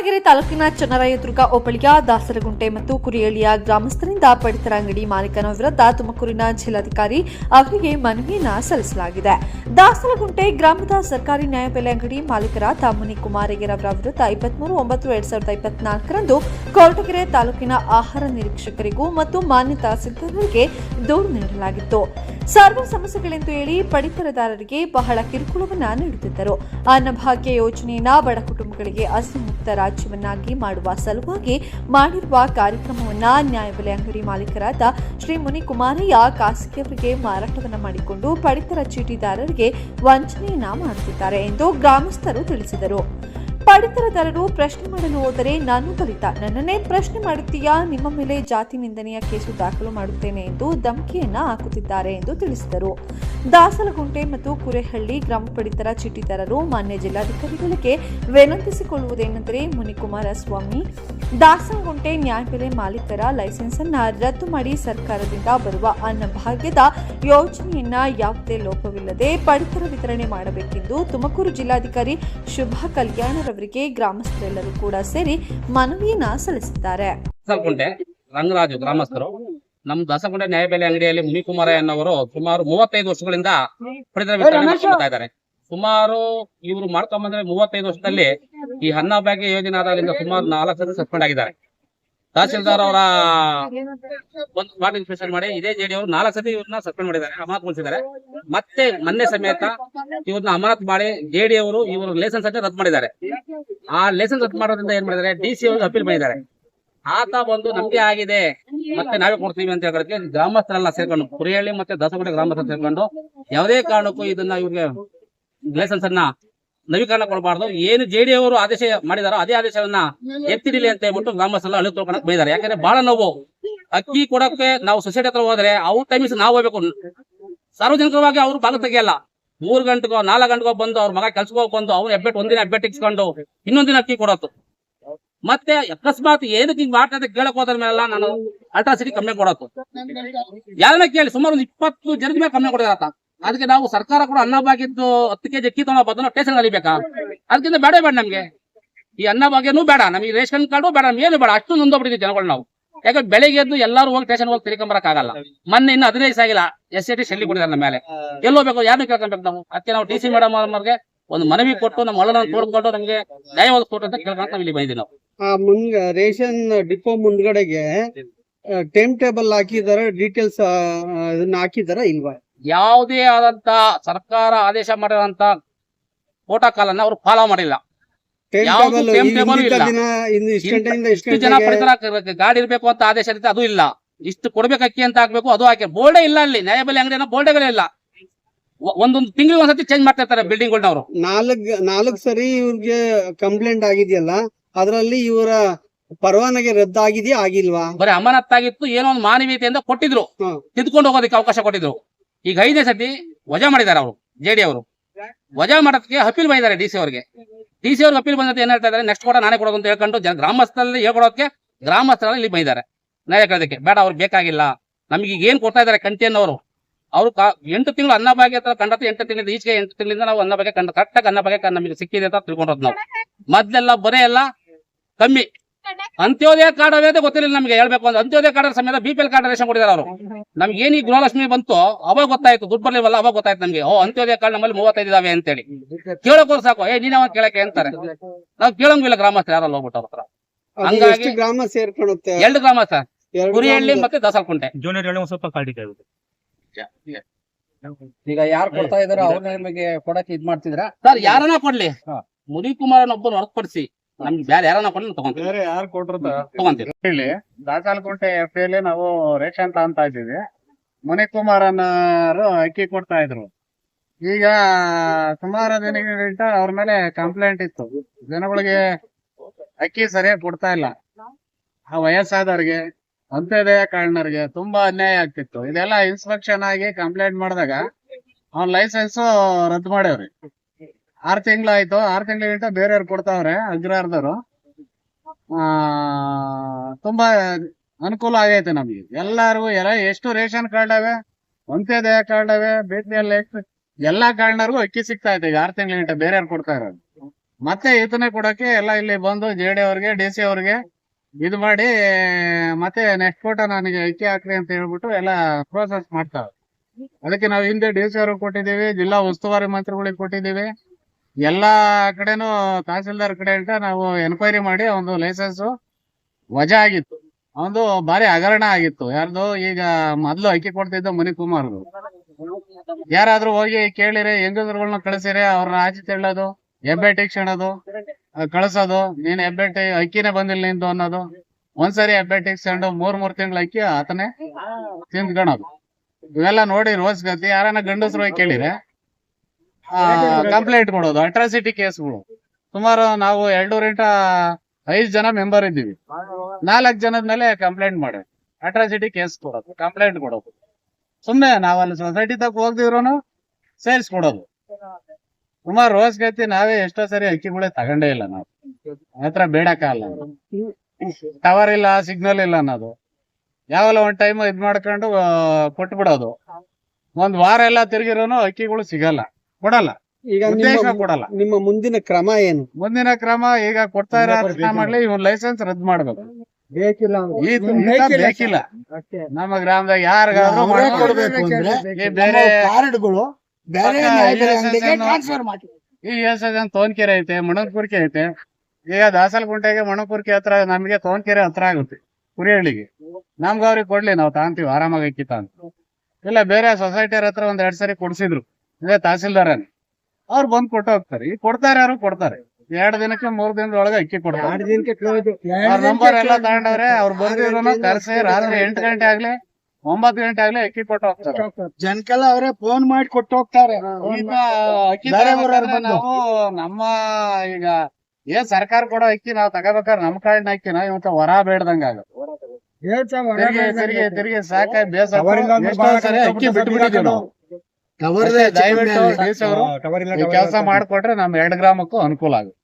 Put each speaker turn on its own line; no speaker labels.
ಕೊರಟಗೆರೆ ತಾಲೂಕಿನ ಚನ್ನರಾಯದುರ್ಗ ಹೋಬಳಿಯ ದಾಸರಗುಂಟೆ ಮತ್ತು ಕುರಿಯಳಿಯ ಗ್ರಾಮಸ್ಥರಿಂದ ಪಡಿತರ ಅಂಗಡಿ ಮಾಲೀಕನ ವಿರುದ್ಧ ತುಮಕೂರಿನ ಜಿಲ್ಲಾಧಿಕಾರಿ ಅವರಿಗೆ ಮನವಿಯನ್ನ ಸಲ್ಲಿಸಲಾಗಿದೆ. ದಾಸರಗುಂಟೆ ಗ್ರಾಮದ ಸರ್ಕಾರಿ ನ್ಯಾಯಬೆಲೆ ಅಂಗಡಿ ಮಾಲೀಕರಾದ ಮುನಿ ಅವರ ವಿರುದ್ಧ ಇಪ್ಪತ್ಮೂರು, ಒಂಬತ್ತು, ಎರಡ್ ಸಾವಿರದ ಇಪ್ಪತ್ನಾಲ್ಕರಂದು ಕೊರಟಗೆರೆ ತಾಲೂಕಿನ ಆಹಾರ ನಿರೀಕ್ಷಕರಿಗೂ ಮತ್ತು ಮಾನ್ಯ ತಹಸೀಲ್ದಾರರಿಗೆ ದೂರು ನೀಡಲಾಗಿತ್ತು. ಸರ್ವ ಸಮಸ್ಯೆಗಳೆಂದು ಹೇಳಿ ಪಡಿತರದಾರರಿಗೆ ಬಹಳ ಕಿರುಕುಳವನ್ನ ನೀಡುತ್ತಿದ್ದರು. ಅನ್ನಭಾಗ್ಯ ಯೋಜನೆಯನ್ನ ಬಡ ಕುಟುಂಬಗಳಿಗೆ ಹಸಿಮುಕ್ತ ರಾಜ್ಯವನ್ನಾಗಿ ಮಾಡುವ ಸಲುವಾಗಿ ಮಾಡಿರುವ ಕಾರ್ಯಕ್ರಮವನ್ನು ನ್ಯಾಯಬೆಲೆ ಅಂಗಡಿ ಮಾಲೀಕರಾದ ಶ್ರೀ ಮುನಿಕುಮಾರಯ್ಯ ಖಾಸಗಿಯವರಿಗೆ ಮಾರಾಟವನ್ನು ಮಾಡಿಕೊಂಡು ಪಡಿತರ ಚೀಟಿದಾರರಿಗೆ ವಂಚನೆಯನ್ನ ಮಾಡುತ್ತಿದ್ದಾರೆ ಎಂದು ಗ್ರಾಮಸ್ಥರು ತಿಳಿಸಿದರು. ಪಡಿತರದಾರರು ಪ್ರಶ್ನೆ ಮಾಡಲು ಹೋದರೆ ನಾನು ದಲಿತ ನನ್ನನ್ನೇ ಪ್ರಶ್ನೆ ಮಾಡುತ್ತೀಯಾ? ನಿಮ್ಮ ಮೇಲೆ ಜಾತಿ ನಿಂದನೆಯ ಕೇಸು ದಾಖಲು ಮಾಡುತ್ತೇನೆ ಎಂದು ಧಮಕಿಯನ್ನ ಹಾಕುತ್ತಿದ್ದಾರೆ ಎಂದು ತಿಳಿಸಿದರು. ದಾಸಲಗುಂಟೆ ಮತ್ತು ಕುರೆಹಳ್ಳಿ ಗ್ರಾಮ ಪಡಿತರ ಚೀಟಿದಾರರು ಮಾನ್ಯ ಜಿಲ್ಲಾಧಿಕಾರಿಗಳಿಗೆ ವಿನಂತಿಸಿಕೊಳ್ಳುವುದೇನೆಂದರೆ ಮುನಿಕುಮಾರಸ್ವಾಮಿ ದಾಸಲಗುಂಟೆ ನ್ಯಾಯಬೆಲೆ ಮಾಲೀಕರ ಲೈಸೆನ್ಸ್ ಅನ್ನ ರದ್ದು ಮಾಡಿ ಸರ್ಕಾರದಿಂದ ಬರುವ ಅನ್ನಭಾಗ್ಯದ ಯೋಜನೆಯನ್ನ ಯಾವುದೇ ಲೋಪವಿಲ್ಲದೆ ಪಡಿತರ ವಿತರಣೆ ಮಾಡಬೇಕೆಂದು ತುಮಕೂರು ಜಿಲ್ಲಾಧಿಕಾರಿ ಶುಭಾ ಕಲ್ಯಾಣರವರಿಗೆ ಗ್ರಾಮಸ್ಥರೆಲ್ಲರೂ ಕೂಡ ಸೇರಿ ಮನವಿಯನ್ನ ಸಲ್ಲಿಸಿದ್ದಾರೆ.
ದಾಸರಕುಂಟೆ ರಂಗರಾಜು ಗ್ರಾಮಸ್ಥರು ನಮ್ಮ ದಾಸರಕುಂಟೆ ನ್ಯಾಯಬೆಲೆ ಅಂಗಡಿಯಲ್ಲಿ ಮುನಿಕುಮಾರ ಎನ್ನುವರು ಸುಮಾರು ಮೂವತ್ತೈದು ವರ್ಷಗಳಿಂದ ಪಡಿತರ ವಿತರಣೆ ಮಾಡ್ತಾ ಇದ್ದಾರೆ. ಸುಮಾರು ಇವರು ಮಾಡ್ಕೊಂಬಂದ್ರೆ ಮೂವತ್ತೈದು ವರ್ಷದಲ್ಲಿ ಈ ಅನ್ನ ಭಾಗ್ಯ ಯೋಜನೆ ಆದಾಗಲಿಂದ ಸುಮಾರು ನಾಲ್ಕು ಸಸ್ಪೆಂಡ್ ಆಗಿದ್ದಾರೆ. ತಹಸೀಲ್ದಾರ್ ಅವರ ಒಂದು ವಾರ್ಡ್ ಇನ್ಸ್ಪೆಕ್ಷನ್ ಮಾಡಿ ಇದೇ ಜೆಡಿ ಅವರು ನಾಲ್ಕು ಸತಿ ಇವ್ರನ್ನ ಸಸ್ಪೆಂಡ್ ಮಾಡಿದ್ದಾರೆ ಅಮಾನತುಗೊಳಿಸಿದ್ದಾರೆ ಮತ್ತೆ ಮೊನ್ನೆ ಸಮೇತ ಇವ್ರನ್ನ ಅಮಾನತ್ ಮಾಡಿ ಜೆಡಿ ಅವರು ಇವರು ಲೈಸೆನ್ಸ್ ಅಂತ ರದ್ದು ಮಾಡಿದ್ದಾರೆ. ಆ ಲೈಸೆನ್ಸ್ ರದ್ದು ಮಾಡೋದ್ರಿಂದ ಏನ್ ಮಾಡಿದ್ದಾರೆ? ಡಿ ಸಿ ಅವರು ಅಪೀಲ್ ಮಾಡಿದ್ದಾರೆ. ಆತ ಬಂದು ನಮ್ಗೆ ಆಗಿದೆ. ಮತ್ತೆ ನಾವೇ ಕೊಡ್ತೀವಿ ಅಂತ ಹೇಳೋದಕ್ಕೆ ಗ್ರಾಮಸ್ಥರೆಲ್ಲ ಸೇರ್ಕೊಂಡು ಕುರಿಹಳ್ಳಿ ಮತ್ತೆ ದಾಸಕೋಟೆ ಗ್ರಾಮಸ್ಥರು ಸೇರ್ಕೊಂಡು ಯಾವುದೇ ಕಾರಣಕ್ಕೂ ಇದನ್ನ ಇವ್ರಿಗೆ ಲೈಸೆನ್ಸ್ ಅನ್ನ ನವೀಕರಣ ಕೊಡಬಾರ್ದು. ಏನು ಜೆಡಿ ಅವರು ಆದೇಶ ಮಾಡಿದಾರೋ ಅದೇ ಆದೇಶವನ್ನ ಎತ್ತಿಡಿಲಿ ಅಂತ ಹೇಳ್ಬಿಟ್ಟು ಗ್ರಾಮಸ್ಥರ ಅಳು ತೊಳ್ಕೊಳಕ್ ಬೈದಾರೆ. ಯಾಕಂದ್ರೆ ಬಹಳ ನೋವು. ಅಕ್ಕಿ ಕೊಡಕ್ಕೆ ನಾವು ಸೊಸೈಟಿ ಹತ್ರ ಹೋದ್ರೆ ಅವ್ರ ಟೈಮಿಸ್ ನಾವು ಹೋಗ್ಬೇಕು. ಸಾರ್ವಜನಿಕವಾಗಿ ಅವ್ರು ಭಾಗ ತೆಗಿಯಲ್ಲ. ಮೂರ್ ಗಂಟೆಗೋ, ನಾಲ್ಕು ಗಂಟೆಗೋ ಬಂದು ಅವ್ರ ಮಗ ಕೆಲ್ಸಕ್ಕೆ ಹೋಗಿ ಬಂದು ಅವ್ರು ಹೆಬ್ಬೆಟ್ ಒಂದಿನ ಹೆಬ್ಬೆಟ್ ಇಕ್ಸ್ಕೊಂಡು ಇನ್ನೊಂದಿನ ಅಕ್ಕಿ ಕೊಡೋದು. ಮತ್ತೆ ಅಕಸ್ಮಾತ್ ಏನಕ್ಕೆ ಹಿಂಗ್ ಮಾಡ್ತಾ ಕೇಳಕ್ ಹೋದ್ರ ಮೇಲೆಲ್ಲ ನಾನು ಅಲ್ಟ್ರಾಸಿಟಿ ಕಮ್ಮಿ ಕೊಡೋದು. ಯಾರನ್ನ ಕೇಳಿ ಸುಮಾರು ಒಂದು ಇಪ್ಪತ್ತು ಜನದ ಮೇಲೆ ಕಮ್ಮಿ ಕೊಡಿದಾರತ್ತ ಅದಕ್ಕೆ ನಾವು ಸರ್ಕಾರ ಕೂಡ ಅನ್ನ ಭಾಗ್ಯದ್ದು ಹತ್ತು ಕೆಜಿ ಅಕ್ಕಿ ತಗೊಂಡು ಬದಲು ಟೇಷನ್ ಕಲಿಬೇಕಾ ಅದಕ್ಕಿಂತ ಬೇಡ ಬೇಡ ನಮ್ಗೆ. ಈ ಅನ್ನ ಭಾಗ್ಯನೂ ಬೇಡ, ನಮಗೆ ರೇಷನ್ ಕಾರ್ಡು ಬೇಡ ಏನು ಬೇಡ, ಅಷ್ಟು ನೊಂದೋಗ್ಬಿಟ್ಟಿದ್ವಿ ಜನಗಳು ನಾವು. ಯಾಕಂದ್ರೆ ಬೆಳಿಗ್ಗೆ ಎದ್ದು ಎಲ್ಲರೂ ಹೋಗಿ ಸ್ಟೇಷನ್ ಹೋಗಿ ತಿರ್ಕೊಂಬರಕ್ ಆಗಲ್ಲ. ಮೊನ್ನೆ ಇನ್ನು ಹದಿನೈದು ಸಾಗಿಲ್ಲ ಎಸ್ ಎ ಟಿ ಶೆಲ್ಲಿ ಕೊಡಿದಾರೆ ನಮ್ಮ ಮೇಲೆ. ಎಲ್ಲೋಗ್ಬೇಕು ಯಾರು ಕೇಳ್ಕೊಬೇಕು ನಾವು? ಅದಕ್ಕೆ ನಾವು ಟಿ ಸಿ ಮೇಡಮ್ ಅವ್ರಿಗೆ ಒಂದು ಮನವಿ ಕೊಟ್ಟು, ನಮ್ಮ ಒಳ್ಳೆ ತೋಡ್ಕೊಂಡು ನಮಗೆ ನ್ಯಾಯ ಕೊಟ್ಟು ಅಂತ ಕೇಳ್ಕೊಂಡು ನಾವು ಇಲ್ಲಿ ಬಂದಿದ್ದೀವಿ ನಾವು.
ಮುಂದ್ ರೇಷನ್ ಡಿಪೋ ಮುಂದ್ಗಡೆಗೆ ಟೈಮ್ ಟೇಬಲ್ ಹಾಕಿದಾರ ಡೀಟೇಲ್ಸ್ ಇದನ್ನ ಹಾಕಿದಾರ ಇಲ್ವಾ?
ಯಾವುದೇ ಆದಂತ ಸರ್ಕಾರ ಆದೇಶ ಮಾಡಿದಂತ ಪ್ರೋಟೋಕಾಲ್ ಅನ್ನ ಅವರು ಫಾಲೋ ಮಾಡಿಲ್ಲ.
ಇಷ್ಟು
ಜನ ಪಡಿತರ ಗಾಡಿ ಇರ್ಬೇಕು ಅಂತ ಆದೇಶ ಇರುತ್ತೆ ಅದು ಇಲ್ಲ. ಇಷ್ಟು ಕೊಡ್ಬೇಕು ಅಕ್ಕಿ ಅಂತ ಹಾಕ್ಬೇಕು ಅದು ಹಾಕಿ ಬೋರ್ಡೇ ಇಲ್ಲ ಅಲ್ಲಿ. ನ್ಯಾಯಬೆಲೆ ಅಂಗಡಿನ ಬೋರ್ಡೇಗಳೇ ಇಲ್ಲ. ಒಂದೊಂದು ತಿಂಗಳಿಗೆ ಒಂದ್ಸತಿ ಚೇಂಜ್ ಮಾಡ್ತಾ ಇರ್ತಾರೆ ಬಿಲ್ಡಿಂಗ್ ಗಳನ್ನವರು.
ನಾಲ್ಕ್ ನಾಲ್ಕ್ ಸರಿ ಇವ್ರಿಗೆ ಕಂಪ್ಲೇಂಟ್ ಆಗಿದೆಯಲ್ಲ ಅದ್ರಲ್ಲಿ ಇವರ ಪರವಾನಗಿ ರದ್ದಾಗಿದೆಯಾ ಆಗಿಲ್ವಾ?
ಬರೀ ಅಮಾನತ್ತಾಗಿತ್ತು ಏನೋ ಒಂದು ಮಾನವೀಯತೆಯಿಂದ ಕೊಟ್ಟಿದ್ರು. ತಿದ್ಕೊಂಡು ಹೋಗೋದಕ್ಕೆ ಅವಕಾಶ ಕೊಟ್ಟಿದ್ರು. ಈಗ ಐದನೇ ಸತಿ ವಜಾ ಮಾಡಿದ್ದಾರೆ ಅವರು ಜೆಡಿ ಅವರು. ವಜಾ ಮಾಡೋದಕ್ಕೆ ಅಪೀಲ್ ಬಂದಿದ್ದಾರೆ ಡಿ ಸಿ ಅವರಿಗೆ. ಡಿ ಸಿ ಅವ್ರಿಗೆ ಅಪೀಲ್ ಬಂದ ಏನ್ ಹೇಳ್ತಾ ಇದ್ದಾರೆ? ನೆಕ್ಸ್ಟ್ ಕೂಡ ನಾನೇ ಕೊಡೋದು ಅಂತ ಹೇಳ್ಕೊಂಡು ಗ್ರಾಮಸ್ಥರಲ್ಲಿ ಹೇಳ್ಕೊಡೋದಕ್ಕೆ ಗ್ರಾಮಸ್ಥರಲ್ಲಿ ಇಲ್ಲಿ ಬಂದಿದ್ದಾರೆ. ನ್ಯಾಯ ಕೇಳೋದಕ್ಕೆ. ಬೇಡ ಅವ್ರಿಗೆ ಬೇಕಾಗಿಲ್ಲ. ನಮಗೆ ಈಗ ಏನ್ ಕೊಡ್ತಾ ಇದ್ದಾರೆ ಕಂತಿಯನ್ನವರು ಅವರು? ಎಂಟು ತಿಂಗಳು ಅನ್ನ ಭಾಗ್ಯ ಹತ್ರ ಕಂಡತ್ತೆ ಎಂಟು ತಿಂಗಳಿಂದ ಈಚೆಗೆ ಎಂಟು ತಿಂಗಳಿಂದ ನಾವು ಅನ್ನ ಬಗ್ಗೆ ಕಂಡ ಕರೆಕ್ಟಾಗಿ ಅನ್ನ ಬಗ್ಗೆ ನಮಗೆ ಸಿಕ್ಕಿದೆ ಅಂತ ತಿಳ್ಕೊಂಡ್ರು ನಾವು. ಮೊದ್ಲೆಲ್ಲ ಬರೇ ಎಲ್ಲ ಕಮ್ಮಿ. ಅಂತ್ಯೋದಯ ಕಾರ್ಡ್ ಅದೇ ಗೊತ್ತಿರಲಿಲ್ಲ ನಮಗೆ ಹೇಳ್ಬೇಕು ಅಂದ್ರೆ. ಅಂತ್ಯೋದಯ ಕಾರ್ಡ್ ಸಮೇತ B P L card ration ಕೊಟ್ಟಿದ್ದಾರೆ ಅವರು. ನಮ್ಗೆ ಏನ್ ಈ ಗೃಹಲಕ್ಷ್ಮಿ ಬಂತು ಅವಾಗ ಗೊತ್ತಾಯ್ತು ದುಡ್ಡು ಬರ್ಲಿವಲ್ಲ ಅವಾಗ ಗೊತ್ತಾಯ್ತು ನಮ್ಗೆ. ಓ ಅಂತ್ಯೋದಯ ಕಾರ್ಡ್ ನಮ್ಮಲ್ಲಿ ಮೂವತ್ತೈದು ಇದಾವೆ ಅಂತೇಳಿ. ಕೇಳೋಕೋ ಸಾಕು. ಏ ನೀನ್ ಅವಾಗ ಕೇಳಕ್ಕೆ ಅಂತಾರೆ. ನಾವು ಕೇಳಂಗಿಲ್ಲ ಗ್ರಾಮಸ್ಥರು ಯಾರಲ್ಲ ಹೋಗ್ಬಿಟ್ಟು ಅವ್ರ ಹತ್ರ ಹಂಗಾಗಿ-
ಗ್ರಾಮ ಸೇರ್ಕೊಳುತ್ತೆ?
ಎರಡು ಗ್ರಾಮಸ್ಥ.
ಸರ್
ಕುರಿಹಳ್ಳಿ ಮತ್ತೆ ದಸಲ್ಕುಂಟೆ.
ಜೂನಿಯರ್ ಹೇಳಿ ಒಂದ್ ಸ್ವಲ್ಪ ಆಗುತ್ತೆ
ಈಗ. ಯಾರು ಕೊಡ್ತಾ ಇದಾರೋ ಅವ್ರ ನಿಮಗೆ ಕೊಡಕ್ಕೆ ಇದ್ ಮಾಡ್ತಿದ್ರ?
ಸರ್ ಯಾರನ್ನ ಕೊಡ್ಲಿ?
ಹಾ.
ಮುನಿಕುಮಾರನ್ ಒಬ್ಬನ ಹೊರತುಪಡಿಸಿ ನಮ್ಗೆ ಬೇರೆ ಯಾರನ್ನ ಕೊಡ್ಲಿ ತಗೊಂತೀವಿ
ಬೇರೆ ಯಾರು ಕೊಟ್ಟಿರ್ತಾರ
ತಗೊಂತೀವಿ
ಹೇಳಿ ದಾಸಾಲಕುಂಟೆ ಎಫ್ ಅಲ್ಲಿ ನಾವು ರೇಷನ್ ತಗೊಂತಾ ಇದ್ದೀವಿ. ಮುನಿಕುಮಾರನವರು ಅಕ್ಕಿ ಕೊಡ್ತಾ ಇದ್ರು. ಈಗ ಸುಮಾರು ದಿನಗಳಿಂದ ಅವ್ರ ಮೇಲೆ ಕಂಪ್ಲೇಂಟ್ ಇತ್ತು. ಜನಗಳಿಗೆ ಅಕ್ಕಿ ಸರಿಯಾಗಿ ಕೊಡ್ತಾ ಇಲ್ಲ. ಆ ವಯಸ್ಸಾದವ್ರಿಗೆ ಅಂತ್ಯೋದಯ ಕಾರಣರಿಗೆ ತುಂಬಾ ಅನ್ಯಾಯ ಆಗ್ತಿತ್ತು. ಇದೆಲ್ಲ ಇನ್ಸ್ಪೆಕ್ಷನ್ ಆಗಿ ಕಂಪ್ಲೇಂಟ್ ಮಾಡಿದಾಗ ಅವ್ನ ಲೈಸೆನ್ಸ್ ರದ್ದು ಮಾಡ್ಯಾವ್ರಿ. ಆರ್ ತಿಂಗಳಾಯ್ತು. ಆರ್ ತಿಂಗಳಿಗಿಂತ ಬೇರೆಯವ್ರು ಕೊಡ್ತಾವ್ರೆ, ಅಗ್ರಹಾರದವರು. ತುಂಬಾ ಅನುಕೂಲ ಆಗೈತೆ ನಮ್ಗೆ. ಎಲ್ಲಾರ್ಗು ಎಲ್ಲ, ಎಷ್ಟು ರೇಷನ್ ಕಾರ್ಡ್ ಅವೆ ಅಂತ್ಯೋದಯ ಕಾರ್ಡ್ ಅವೆ ಬಿ ಎಷ್ಟು ಎಲ್ ಎಲ್ಲಾ ಕಾರ್ಡ್ನವ್ರಿಗೂ ಅಕ್ಕಿ ಸಿಗ್ತಾ ಐತೆ ಈಗ ಆರ್ ತಿಂಗಳಿಗಿಂತ ಬೇರೆಯವ್ರು ಕೊಡ್ತಾ ಇರೋದು. ಮತ್ತೆ ಇದನ್ನೇ ಕೊಡೋಕೆ ಎಲ್ಲ ಇಲ್ಲಿ ಬಂದು ಜೆ ಡಿ ಅವ್ರಿಗೆ ಡಿ ಸಿ ಅವ್ರಿಗೆ ಇದು ಮಾಡಿ, ಮತ್ತೆ ನೆಕ್ಸ್ಟ್ ಫೋಟೋ ನನಗೆ ಅಕ್ಕಿ ಹಾಕ್ರಿ ಅಂತ ಹೇಳ್ಬಿಟ್ಟು ಎಲ್ಲ ಪ್ರೋಸೆಸ್ ಮಾಡ್ತಾವೆ ಅದಕ್ಕೆ ನಾವು ಹಿಂದೆ ಡಿ ಸಿ ಅವ್ರಿಗೆ ಕೊಟ್ಟಿದ್ದೀವಿ, ಜಿಲ್ಲಾ ಉಸ್ತುವಾರಿ ಮಂತ್ರಿಗಳಿಗೆ ಕೊಟ್ಟಿದ್ದೀವಿ. ಎಲ್ಲಾ ಕಡೆನೂ ತಹಸೀಲ್ದಾರ್ ಕಡೆ ಅಂತ ನಾವು ಎನ್ಕ್ವೈರಿ ಮಾಡಿ ಒಂದು ಲೈಸೆನ್ಸ್ ವಜಾ ಆಗಿತ್ತು. ಒಂದು ಭಾರಿ ಹಗರಣ ಆಗಿತ್ತು. ಯಾರ್ದು ಈಗ ಮೊದ್ಲು ಅಕ್ಕಿ ಕೊಡ್ತಿದ್ದ ಮುನಿಕುಮಾರ್ದು ಯಾರಾದ್ರೂ ಹೋಗಿ ಕೇಳಿರಿ ಹೆಂಗಸರುಗಳನ್ನ ಕಳಿಸಿರಿ ಅವ್ರನ್ನ ಆಚೆ ತೆಳ್ಳೋದು, ಹೆಬ್ಬೆಟ್ಟಿ ಕ್ಷಣದು ಕಳ್ಸೋದು, ನೀನ್ ಹೆಬ್ಬೆಟ್ಟಿ ಅಕ್ಕಿನೇ ಬಂದಿಲ್ಲ ನಿಂದು ಅನ್ನೋದು. ಒಂದ್ಸರಿ ಹೆಬ್ಬೆಟ್ಟಿ ಕ್ಷಣ ಮೂರ್ ಮೂರ್ ತಿಂಗಳ ಅಕ್ಕಿ ಆತನೇ ತಿಂದ್ಕೊಳೋದು ಇವೆಲ್ಲ ನೋಡಿ ರೋಸ್ ಗತಿ ಯಾರನ್ನ ಗಂಡಸ್ರು ಹೋಗಿ ಕೇಳಿರೆ ಕಂಪ್ಲೇಂಟ್ ಕೊಡೋದು ಅಟ್ರಾಸಿಟಿ ಕೇಸ್ಗಳು. ಸುಮಾರು ನಾವು ಎರಡೂರಿಂದ ಐದು ಜನ ಮೆಂಬರ್ ಇದ್ದೀವಿ. ನಾಲ್ಕ್ ಜನದ ಮೇಲೆ ಕಂಪ್ಲೇಂಟ್ ಮಾಡಿ. ಅಟ್ರಾಸಿಟಿ ಕೇಸ್ ಕೊಡೋದು ಕಂಪ್ಲೇಂಟ್ ಕೊಡೋದು. ಸುಮ್ನೆ ನಾವಲ್ಲಿ ಸೊಸೈಟಿ ತಕ್ಕ ಹೋಗ್ದಿವ್ರು ಸೇಲ್ಸ್ ಕೊಡೋದು ಸುಮಾರು ರೋಸ್ ಗತಿ ನಾವೇ ಎಷ್ಟೋ ಸರಿ ಅಕ್ಕಿಗಳೇ ತಗೊಂಡೇ ಇಲ್ಲ ನಾವು. ಹತ್ರ ಬೇಡಕ್ಕಾಗಲ್ಲ ಟವರ್ ಇಲ್ಲ ಸಿಗ್ನಲ್ ಇಲ್ಲ ಅನ್ನೋದು. ಯಾವಲ್ಲ ಒಂದ್ ಟೈಮ್ ಇದ್ ಮಾಡ್ಕೊಂಡು ಕೊಟ್ಬಿಡೋದು. ಒಂದ್ ವಾರ ಎಲ್ಲ ತಿರುಗಿರೋನು ಅಕ್ಕಿಗಳು ಸಿಗಲ್ಲ. ಕೊಡಲ್ಲ.
ಈಗ
ಉದ್ದೇಶ
ನಿಮ್ಮ
ಕೊಡಲ್ಲ.
ನಿಮ್ಮ ಮುಂದಿನ ಕ್ರಮ ಏನು?
ಮುಂದಿನ ಕ್ರಮ ಈಗ ಕೊಡ್ತಾ ಇರೋ ಮಾಡ್ಲಿ ಇವ್ನ ಲೈಸೆನ್ಸ್ ರದ್ದು ಮಾಡ್ಬೇಕು.
ಬೇಕಿಲ್ಲ
ಈ ಈತ ಬೇಕಿಲ್ಲ. ನಮ್ಮ ಗ್ರಾಮದಾಗ ಯಾರಿಗಾದ್ರೂ
ಕೊಡ್ಬೇಕು ಅಂದ್ರೆ
ಈ ಬೇರೆ
ಕಾರ್ಡ್ಗಳು ಬೇರೆ
ಪಕ್ಕ
ನ್ಯಾಯಬೆಲೆ
ESS
ಅಂಗಡಿಗೆ ಟ್ರಾನ್ಸ್ಫರ್ ಮಾಡಿ.
ಈ ಎಸ್ ಎಸ್ ತೋನ್ಕೆರೆ ಐತೆ ಮಣಪುರ್ಕೆ ಐತೆ. ಈಗ ದಾಸಲಗುಂಟೆಗೆ ಮಣಪುರ್ಕೆ ಹತ್ರ ನಮ್ಗೆ ತೋನ್ಕೆರೆ ಹತ್ರ ಆಗುತ್ತೆ ಕುರಿಹಳ್ಳಿಗೆ. ನಮ್ಗ ಅವ್ರಿಗೆ ಕೊಡ್ಲಿ ನಾವು ತಾಂತೀವಿ ಆರಾಮಾಗಿ ಇಲ್ಲ ಬೇರೆ ಸೊಸೈಟಿಯರ್ ಹತ್ರ ಒಂದ್ ಎರಡ್ ಸರಿ ಕೊಡ್ಸಿದ್ರು. ಇದೇ ತಹಸೀಲ್ದಾರನ್ ಅವ್ರು ಬಂದ್ ಕೊಟ್ಟು ಹೋಗ್ತಾರೆ. ಈಗ ಕೊಡ್ತಾರೆ ಯಾರು? ಕೊಡ್ತಾರೆ. ಎರಡ್ ದಿನಕ್ಕೆ ಮೂರ್ ದಿನದೊಳಗೆ ಅಕ್ಕಿ ಕೊಡ್ತಾರೆ. ಅವ್ರ ನಂಬರ್ ಎಲ್ಲ ತಗೊಂಡವ್ರೆ ಅವ್ರು ಬಂದಿರೋನು ಕರೆಸಿ ರಾತ್ರಿ ಎಂಟು ಗಂಟೆ ಆಗ್ಲಿ ಒಂಬತ್ ಗಂಟೆ ಆಗ್ಲಿ ಅಕ್ಕಿ ಕೊಟ್ಟು ಹೋಗ್ತಾರೆ.
ಜನಕ್ಕೆಲ್ಲ ಅವರೇ ಫೋನ್ ಮಾಡಿ ಕೊಟ್ಟು ಹೋಗ್ತಾರೆ.
ಅಕ್ಕಿ. ನಾವು ನಮ್ಮ ಈಗ ಏನ್ ಸರ್ಕಾರ ಕೊಡೋ ಅಕ್ಕಿ ನಾವು ತಗೋಬೇಕಾದ್ರೆ ನಮ್ ಕಾರ್ಡ್ನ ಅಕ್ಕಿನ ಇವತ್ತ ಹೊರ ಬೇಡ್ದಂಗ ತಿರ್ಗಿ ತಿರ್ಗಿ ಸಾಕಾಗಿ ಬೇಸರ ಸರಿ
ಕಡೆ
ಅಕ್ಕಿ ಬಿಟ್ಟು ಬಿಟ್ಟಿದ್ದೀವಿ ನಾವು. ಅವರು ಕೆಲಸ ಮಾಡ್ಕೊಟ್ರೆ ನಮ್ ಎರಡ್ ಗ್ರಾಮಕ್ಕೂ ಅನುಕೂಲ ಆಗುತ್ತೆ.